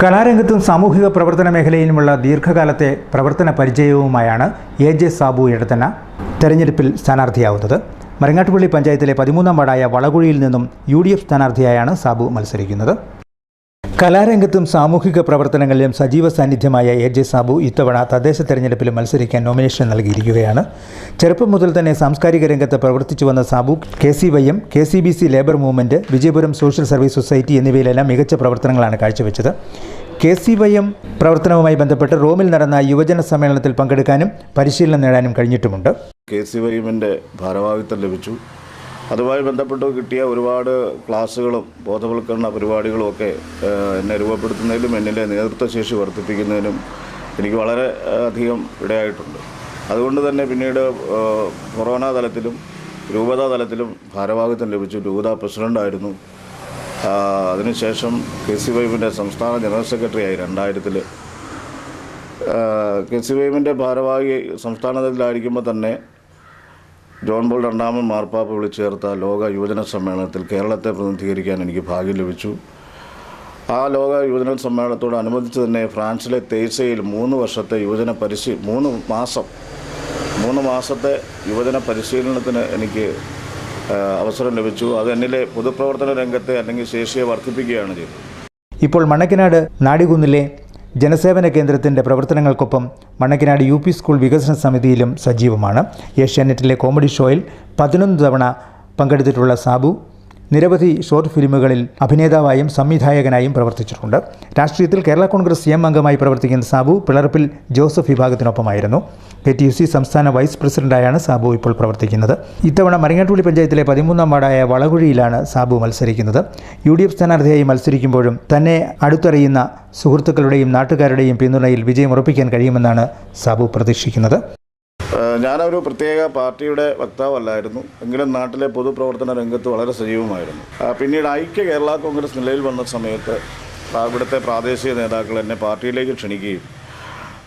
കലാരംഗത്തും സാമൂഹിക പ്രവർത്തന മേഖലയിലുമുള്ള ദീർഘകാലത്തെ പ്രവർത്തന പരിചയവുമായാണ് എ ജെ സാബു എടത്തന തെരഞ്ഞെടുപ്പിൽ സ്ഥാനാർത്ഥിയാവുന്നത്. മരങ്ങാട്ടുപള്ളി പഞ്ചായത്തിലെ പതിമൂന്നാം വാർഡായ വളകുഴിയിൽ നിന്നും യു ഡി എഫ് സ്ഥാനാർത്ഥിയായാണ് സാബു മത്സരിക്കുന്നത്. കലാരംഗത്തും സാമൂഹിക പ്രവർത്തനങ്ങളിലും സജീവ സാന്നിധ്യമായ എ ജെ സാബു ഇത്തവണ തദ്ദേശ തെരഞ്ഞെടുപ്പിൽ മത്സരിക്കാൻ നോമിനേഷൻ നൽകിയിരിക്കുകയാണ്. ചെറുപ്പം മുതൽ തന്നെ സാംസ്കാരിക രംഗത്ത് പ്രവർത്തിച്ചു വന്ന Sabu K C Y M K C B C labour movement Vijayapuram social service society എന്നിവയിലെല്ലാം മികച്ച പ്രവർത്തനങ്ങളാണ് കാഴ്ചവെച്ചത്. കെ സി വൈ എം പ്രവർത്തനവുമായി ബന്ധപ്പെട്ട് റോമിൽ നടന്ന യുവജന സമ്മേളനത്തിൽ പങ്കെടുക്കാനും പരിശീലനം നേടാനും കഴിഞ്ഞിട്ടുമുണ്ട്. കെ സി വൈ എമ്മിന്റെ ഭാരവാഹിത്വം ലഭിച്ചു. അതുമായി ബന്ധപ്പെട്ട് കിട്ടിയ ഒരുപാട് ക്ലാസ്സുകളും ബോധവൽക്കരണ പരിപാടികളും ഒക്കെ എന്നെ രൂപപ്പെടുത്തുന്നതിലും എന്നിലെ നേതൃത്വശേഷി വർദ്ധിപ്പിക്കുന്നതിനും എനിക്ക് വളരെ അധികം ഇടയായിട്ടുണ്ട്. അതുകൊണ്ട് തന്നെ പിന്നീട് കൊറോണ തലത്തിലും രൂപതാ തലത്തിലും ഭാരവാഹിത്വം ലഭിച്ചു. രൂപതാ പ്രസിഡന്റായിരുന്നു അതിനുശേഷം കെ സി വൈബിന്റെ സംസ്ഥാന ജനറൽ സെക്രട്ടറിയായി രണ്ടായിരത്തിൽ കെ സി വൈമിന്റെ ഭാരവാഹി സംസ്ഥാന തലത്തിലായിരിക്കുമ്പോൾ തന്നെ ജോൺ ബോൾ രണ്ടാമൻ മാർപ്പാപ്പ വിളിച്ചു ചേർത്ത ലോക യുവജന സമ്മേളനത്തിൽ കേരളത്തെ പ്രതിനിധീകരിക്കാൻ എനിക്ക് ഭാഗ്യം ലഭിച്ചു. ആ ലോക യുവജന സമ്മേളനത്തോടനുബന്ധിച്ച് തന്നെ ഫ്രാൻസിലെ തേസയിൽ മൂന്ന് വർഷത്തെ യുവജന പരിശീ മൂന്ന് മാസം മൂന്ന് മാസത്തെ യുവജന പരിശീലനത്തിന് എനിക്ക് അവസരം ലഭിച്ചു. അത് എന്നിലെ പൊതുപ്രവർത്തന രംഗത്തെ അല്ലെങ്കിൽ ശേഷിയെ വർദ്ധിപ്പിക്കുകയാണ് ചെയ്തത്. ഇപ്പോൾ മണക്കനാട് നാടികുന്നിലെ ജനസേവന കേന്ദ്രത്തിന്റെ പ്രവർത്തനങ്ങൾക്കൊപ്പം മണ്ണക്കിനാട് യു പി സ്കൂൾ വികസന സമിതിയിലും സജീവമാണ്. ഏഷ്യാനെറ്റിലെ കോമഡി ഷോയിൽ പതിനൊന്ന് തവണ പങ്കെടുത്തിട്ടുള്ള സാബു നിരവധി ഷോർട്ട് ഫിലിമുകളിൽ അഭിനേതാവായും സംവിധായകനായും പ്രവർത്തിച്ചിട്ടുണ്ട്. രാഷ്ട്രീയത്തിൽ കേരള കോൺഗ്രസ് എം അംഗമായി പ്രവർത്തിക്കുന്ന സാബു പിളർപ്പിൽ ജോസഫ് വിഭാഗത്തിനൊപ്പമായിരുന്നു. കെ ടി യു സി സംസ്ഥാന വൈസ് പ്രസിഡന്റായാണ് സാബു ഇപ്പോൾ പ്രവർത്തിക്കുന്നത്. ഇത്തവണ മരങ്ങാട്ടുള്ളി പഞ്ചായത്തിലെ പതിമൂന്നാം വാർഡായ വളകുഴിയിലാണ് സാബു മത്സരിക്കുന്നത്. യു ഡി എഫ് സ്ഥാനാർത്ഥിയായി മത്സരിക്കുമ്പോഴും തന്നെ അടുത്തറിയുന്ന സുഹൃത്തുക്കളുടെയും നാട്ടുകാരുടെയും പിന്തുണയിൽ വിജയം ഉറപ്പിക്കാൻ കഴിയുമെന്നാണ് സാബു പ്രതീക്ഷിക്കുന്നത്. ഞാനൊരു പ്രത്യേക പാർട്ടിയുടെ വക്താവല്ലായിരുന്നു. എങ്കിലും നാട്ടിലെ പൊതുപ്രവർത്തന രംഗത്ത് വളരെ സജീവമായിരുന്നു. പിന്നീട് ഐക്യ കേരള കോൺഗ്രസ് നിലയിൽ വന്ന സമയത്ത് ഇവിടുത്തെ പ്രാദേശിക നേതാക്കൾ എന്നെ പാർട്ടിയിലേക്ക് ക്ഷണിക്കുകയും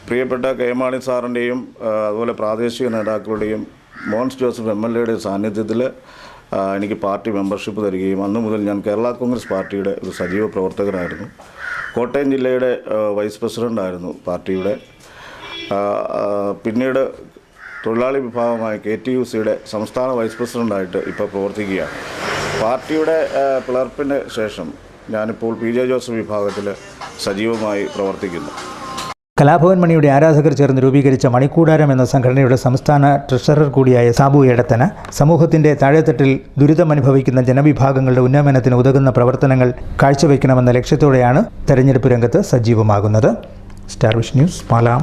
പ്രിയപ്പെട്ട കെ മാണി സാറിന്റെയും അതുപോലെ പ്രാദേശിക നേതാക്കളുടെയും മോൻസ് ജോസഫ് എം എൽ എയുടെ സാന്നിധ്യത്തിൽ എനിക്ക് പാർട്ടി മെമ്പർഷിപ്പ് തരികയും അന്ന് മുതൽ ഞാൻ കേരള കോൺഗ്രസ് പാർട്ടിയുടെ ഒരു സജീവ പ്രവർത്തകനായിരുന്നു. കോട്ടയം ജില്ലയുടെ വൈസ് പ്രസിഡന്റായിരുന്നു പാർട്ടിയുടെ. പിന്നീട് തൊഴിലാളി വിഭാഗമായ കെ ടി യു സിയുടെ സംസ്ഥാന വൈസ് പ്രസിഡന്റായിട്ട് ഇപ്പോൾ പ്രവർത്തിക്കുകയാണ് പാർട്ടിയുടെ പിളർപ്പിന് ശേഷം ഞാനിപ്പോൾ പി ജെ ജോസഫ് വിഭാഗത്തിൽ സജീവമായി പ്രവർത്തിക്കുന്നു. കലാഭവൻ മണിയുടെ ആരാധകർ ചേർന്ന് രൂപീകരിച്ച മണിക്കൂടാരം എന്ന സംഘടനയുടെ സംസ്ഥാന ട്രഷറർ കൂടിയായ സാബു എടത്തന സമൂഹത്തിന്റെ താഴെത്തട്ടിൽ ദുരിതമനുഭവിക്കുന്ന ജനവിഭാഗങ്ങളുടെ ഉന്നമനത്തിന് ഉതകുന്ന പ്രവർത്തനങ്ങൾ കാഴ്ചവെക്കണമെന്ന ലക്ഷ്യത്തോടെയാണ് തെരഞ്ഞെടുപ്പ് രംഗത്ത് സജീവമാകുന്നത്. സ്റ്റാർവിഷ് ന്യൂസ് പാലാം.